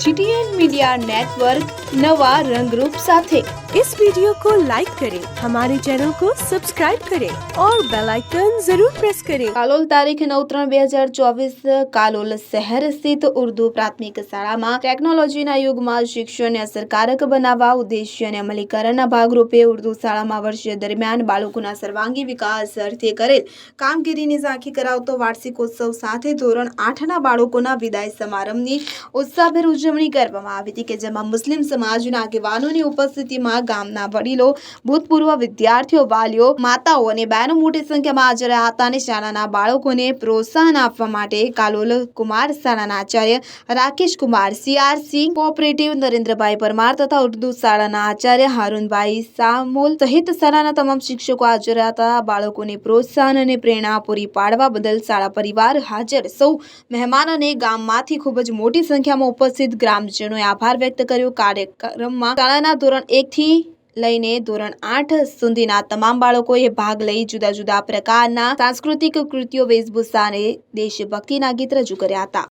GTN media network नवा रंग रूप साथे इस वीडियो को लाइक करें हमारे चैनल को सब्सक्राइब करें और बेल आइकन जरूर प्रेस करें કાલોલ તારીખ નવ ત્રણ બે હજાર ચોવીસ કાલોલ શહેર સ્થિત ઉર્દુ પ્રાથમિક શાળામાં ટેકનોલોજીના યુગમાં શિક્ષણને અસરકારક બનાવવા ઉદ્દેશ્ય અને અમલીકરણના ભાગરૂપે ઉર્દુ શાળામાં વર્ષ દરમિયાન બાળકોના સર્વાંગી વિકાસ અર્થે કરેલ કામગીરીની ઝાંખી કરાવતો વાર્ષિકોત્સવ સાથે ધોરણ આઠના બાળકોના વિદાય સમારંભની ઉત્સાહભેર ઉજવણી કરવામાં આવી હતી કે જેમાં મુસ્લિમ સમાજના આગેવાનોની ઉપસ્થિતિમાં ગામના વડીલો, ભૂતપૂર્વ વિદ્યાર્થીઓ, વાલીઓ, માતાઓ અને બહેનો મોટી સંખ્યામાં હાજર હતા અને શાળાના બાળકોને પ્રોત્સાહન આપવા માટે કાલોલ કુમાર શાળાના આચાર્ય રાકેશ કુમાર સીઆરસી કોઓપરેટિવ નરેન્દ્રભાઈ પરમાર તથા ઉર્દુ શાળાના આચાર્ય હારૂનભાઈ સામોલ સહિત શાળાના તમામ શિક્ષકો હાજર હતા. બાળકોને પ્રોત્સાહન અને પ્રેરણા પૂરી પાડવા બદલ શાળા પરિવાર હાજર. સૌ મહેમાન અને ગામમાંથી ખૂબ જ મોટી સંખ્યામાં ઉપસ્થિત ગ્રામજનોએ આભાર વ્યક્ત કર્યો. કાર્યક્રમમાં શાળાના ધોરણ એક થી લઈને ધોરણ આઠ સુધીના તમામ બાળકોએ ભાગ લઈ જુદા જુદા પ્રકારના સાંસ્કૃતિક કૃતિઓ વેશભૂષા અને દેશભક્તિના ગીત રજૂ કર્યા હતા.